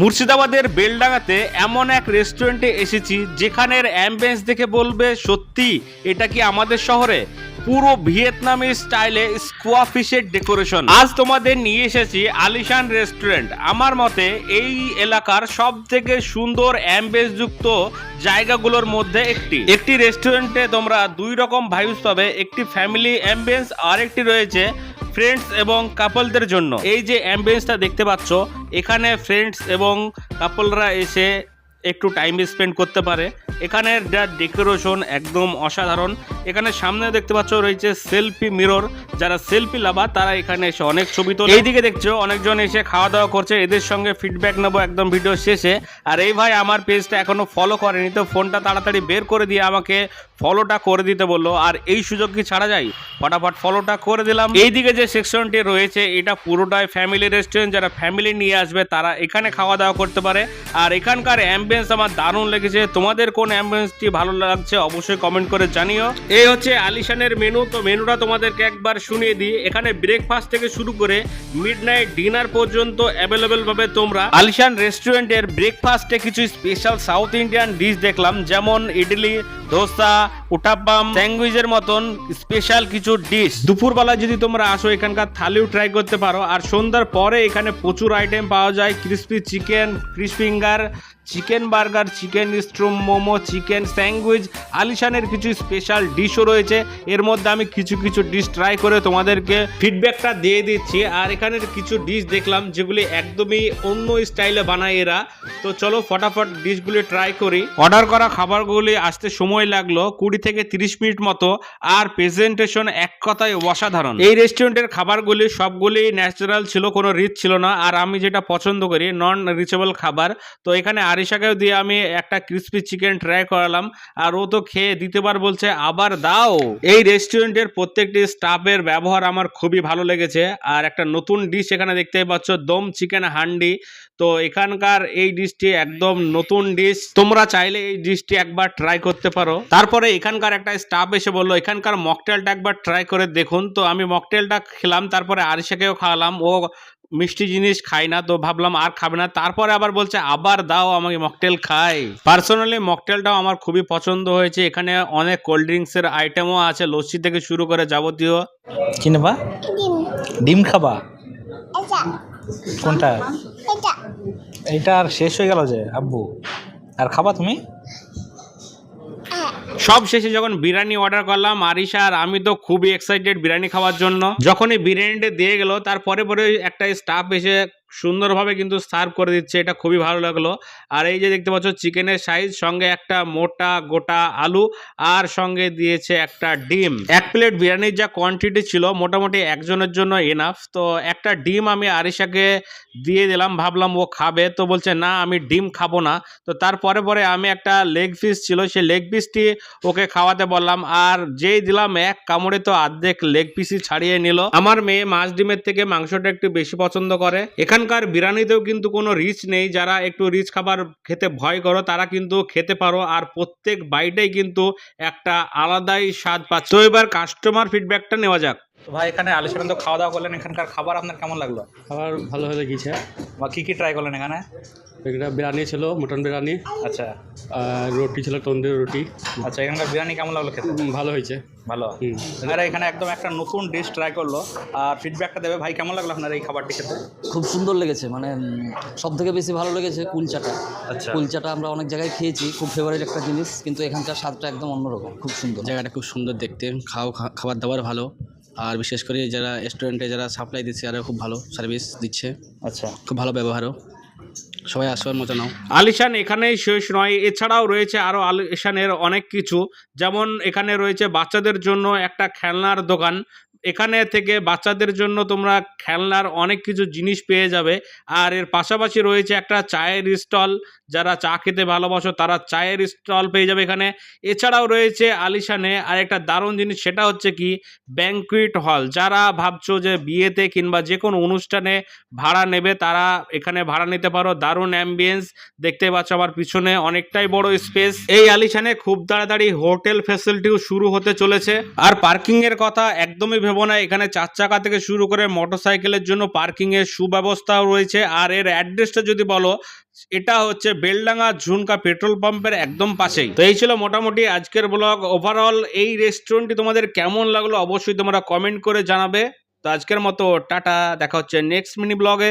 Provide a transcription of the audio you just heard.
মুর্শিদাবাদের বেলডাঙ্গাতে এমন এক রেস্টুরেন্টে এসেছি যেখানের অ্যাম্বিয়েন্স দেখে বলবে, সত্যি, এটা কি আমাদের শহরে? পুরো ভিয়েতনামি স্টাইলে স্কোয়া ফিশের ডেকোরেশন আজ তোমাদের নিয়ে এসেছি আলিশান রেস্টুরেন্ট। আমার মতে এই এলাকার সব থেকে সুন্দর যুক্ত জায়গাগুলোর মধ্যে একটি। একটি রেস্টুরেন্টে তোমরা দুই রকম ভাইবস পাবে। একটি ফ্যামিলি অ্যাম্বিয়েন্স আর একটি রয়েছে ফ্রেন্ডস এবং কাপলদের জন্য। এই যে অ্যাম্বিয়েন্সটা দেখতে পাচ্ছ, এখানে ফ্রেন্ডস এবং কাপলরা এসে একটু টাইম স্পেন্ড করতে পারে। এখানের যা ডেকোরেশন একদম অসাধারণ। এখানে সামনে দেখতে পাচ্ছ রয়েছে সেলফি মিরর। যারা সেলফি লাভা তারা এখানে এসে অনেক ছবি তোলে। এইদিকে দেখছ, অনেকজন এসে খাওয়া দাওয়া করছে। এদের সঙ্গে ফিডব্যাক নেব একদম ভিডিও শেষে। আর এই ভাই আমার পেজটা এখনও ফলো করেনি, তো ফোনটা তাড়াতাড়ি বের করে দিয়ে আমাকে ফলোটা করে দিতে বলল। আর এই সুযোগ কি ছাড়া যায়? ফটাফট ফলোটা করে দিলাম। এইদিকে যে সেকশনটি রয়েছে, এটা পুরোটাই ফ্যামিলি রেস্টুরেন্ট যারা ফ্যামিলি নিয়ে আসবে, তারা এখানে খাওয়া দাওয়া করতে পারে। আর এখানকার অ্যাম্বিয়েন্স আমার দারুণ লেগেছে। তোমাদের কোন অ্যাম্বিয়েন্সটি ভালো লাগছে, অবশ্যই কমেন্ট করে জানিও। এই হচ্ছে আলিশানের মেনু তো মেনুটা তোমাদেরকে একবার শুনিয়ে দিই। এখানে ব্রেকফাস্ট থেকে শুরু করে মিড ডিনার পর্যন্ত অ্যাভেলেবেল পাবে তোমরা। আলিশান রেস্টুরেন্টের ব্রেকফাস্টে কিছু স্পেশাল সাউথ ইন্ডিয়ান ডিশ দেখলাম, যেমন ইডলি, ধোসা উটাপ্পাম স্যান্ডউইচের মতন স্পেশাল কিছু ডিশ দুপুরবেলা যদি তোমরা আসো এখানকার থালিও ট্রাই করতে পারো। আর সন্ধ্যার পরে এখানে প্রচুর আইটেম পাওয়া যায়। Crispy chicken crisp finger chicken burger chicken স্ট্রুম momo chicken sandwich আলিশানের কিছু স্পেশাল ডিশও রয়েছে। এর মধ্যে আমি কিছু কিছু ডিশ ট্রাই করে তোমাদেরকে ফিডব্যাকটা দিয়ে দিচ্ছি। আর এখানের কিছু ডিশ দেখলাম যেগুলি একদমই অন্য স্টাইলে বানায় এরা। তো চলো ফটাফট ডিশগুলি ট্রাই করি। অর্ডার করা খাবারগুলি আসতে সময় লাগল। কুড়ি থেকে তিরিশ মিনিট মতো আর প্রেজেন্টেশন এক কথায় অসাধারণ। এই রেস্টুরেন্টের খাবারগুলি সবগুলি ন্যাচারাল ছিল, কোনো রিচ ছিল না। আর আমি যেটা পছন্দ করি নন রিচেবল খাবার। তো এখানে আরিশাকেও দিয়ে আমি একটা ক্রিস্পি চিকেন ট্রাই করালাম। আর ও তো খেয়ে দ্বিতীয়বার বলছে, আবার দাও। এই রেস্টুরেন্টের প্রত্যেকটি স্টাফের ব্যবহার আমার খুবই ভালো লেগেছে। আর একটা নতুন ডিশ এখানে দেখতেই পাচ্ছ, দম চিকেন হান্ডি। তো এখানকার এই ডিশটি একদম নতুন ডিশ। তোমরা চাইলে এই ডিশটি একবার ট্রাই করতে পারো। তারপরে এখানকার একটা স্টাফ এসে বলল এখানকার মকটেলটা একবার ট্রাই করে দেখুন। তো আমি মকটেলটা খেলাম তারপরে আরিশাকেও খাওয়ালাম। ও মিষ্টি জিনিস খাই না তো ভাবলাম আর খাবে না। তারপরে আবার বলছে আবার দাও আমাকে মকটেল খাই। পার্সোনালি মকটেলটাও আমার খুবই পছন্দ হয়েছে। এখানে অনেক কোল্ড ড্রিঙ্কসের আইটেমও আছে লস্যি থেকে শুরু করে যাবতীয়। কি নেবা? ডিম। ডিম খাবা? কোনটা? এটা আর শেষ হয়ে গেল যে, আব্বু। আর খাবা তুমি? সব শেষে যখন বিরিয়ানি অর্ডার করলাম, আরিশা আর আমি তো খুবই এক্সাইটেড বিরিয়ানি খাওয়ার জন্য। যখনই বিরিয়ানিটা দিয়ে গেল, তারপরে পরে একটা স্টাফ এসে সুন্দরভাবে কিন্তু সার্ভ করে দিচ্ছে, এটা খুবই ভালো লাগল। আর এই যে দেখতে পাচ্ছ, চিকেনের সাইজ সঙ্গে একটা মোটা গোটা আলু, আর সঙ্গে দিয়েছে একটা ডিম। এক প্লেট বিরিয়ানির যা কোয়ান্টিটি ছিল, মোটামুটি একজনের জন্য এনাফ তো একটা ডিম আমি আরিশাকে দিয়ে দিলাম, ভাবলাম ও খাবে। তো বলছে, না, আমি ডিম খাব না। তো তারপরে পরে আমি একটা লেগ পিস ছিল, সেই লেগ পিসটি ওকে খাওয়াতে বললাম। আর যেই দিলাম এক, কামড়ে তো অর্ধেক লেগ পিসই ছাড়িয়ে নিল। আমার মেয়ে মাছ ডিমের থেকে মাংসটা একটু বেশি পছন্দ করে। এখানকার বিরিয়ানিতেও কিন্তু কোনো রিচ নেই। যারা একটু রিচ খাবার খেতে ভয় করো, তারা কিন্তু খেতে পারো। আর প্রত্যেক বাইটেই কিন্তু একটা আলাদাই স্বাদ পাচ্ছে। তো এবার কাস্টমার ফিডব্যাকটা নেওয়া যাক। তো ভাই এখানে আলিশান তো খাওয়া দাওয়া করলেন এখানকার খাবার আপনার কেমন লাগল? খাবার ভালো হয়ে গিয়েছে বা কী কী ট্রাই করলেন এখানে? একটা বিরিয়ানি ছিল মটন বিরিয়ানি। আচ্ছা। আর রুটি ছিল তন্দুরি রুটি। আচ্ছা এখানকার বিরিয়ানি কেমন লাগল খেতে? ভালো হয়েছে। ভালো। আর এখানে একদম একটা নতুন ডিশ ট্রাই করল। আর ফিডব্যাকটা দেবে। ভাই কেমন লাগল আপনার এই খাবারটি খেতে? খুব সুন্দর লেগেছে মানে সব থেকে বেশি ভালো লেগেছে কুলচাটা। আচ্ছা। কুলচাটা আমরা অনেক জায়গায় খেয়েছি খুব ফেভারিট একটা জিনিস কিন্তু এখানকার স্বাদটা একদম অন্যরকম খুব সুন্দর। জায়গাটা খুব সুন্দর দেখতে খাওয়া খাবার দাবার ভালো। আর বিশেষ করে যারা রেস্টুরেন্টে যারা সাপ্লাই দিচ্ছে তারা খুব ভালো সার্ভিস দিচ্ছে। আচ্ছা। খুব ভালো ব্যবহারও। সবাই আসবার মতো নাও। আলিশান এখানেই শেষ নয় এছাড়াও রয়েছে আরও আলিশানের অনেক কিছু। যেমন এখানে রয়েছে বাচ্চাদের জন্য একটা খেলনার দোকান। এখানে থেকে বাচ্চাদের জন্য তোমরা খেলনার অনেক কিছু জিনিস পেয়ে যাবে। আর এর পাশাপাশি রয়েছে একটা চায়ের স্টল। যারা চা খেতে ভালোবাসো তারা চায়ের স্টল পেয়ে যাবে এখানে। এছাড়াও রয়েছে আলিশানে আর একটা দারুণ জিনিস, সেটা হচ্ছে কি? ব্যাংকুইট হল যারা ভাবছ যে বিয়েতে কিংবা যে কোনো অনুষ্ঠানে ভাড়া নেবে, তারা এখানে ভাড়া নিতে পারো। দারুণ অ্যাম্বিয়েন্স দেখতে পাচ্ছ আমার পিছনে অনেকটাই বড় স্পেস এই আলিশানে খুব তাড়াতাড়ি হোটেল ফ্যাসিলিটিও শুরু হতে চলেছে। আর পার্কিং এর কথা একদমই ভেবো না এখানে চার চাকা থেকে শুরু করে মোটরসাইকেলের জন্য পার্কিংয়ের সুব্যবস্থাও রয়েছে। আর এর অ্যাড্রেসটা যদি বলো, এটা হচ্ছে বেলডাঙ্গা ঝুনকা পেট্রোল পাম্পের একদম পাশেই। তো এই ছিল মোটামুটি আজকের ব্লগ। ওভারঅল এই রেস্টুরেন্টটি তোমাদের কেমন লাগল অবশ্যই তোমরা কমেন্ট করে জানাবে। তো আজকের মতো, টাটা। দেখা হচ্ছে নেক্সট মিনি ব্লগে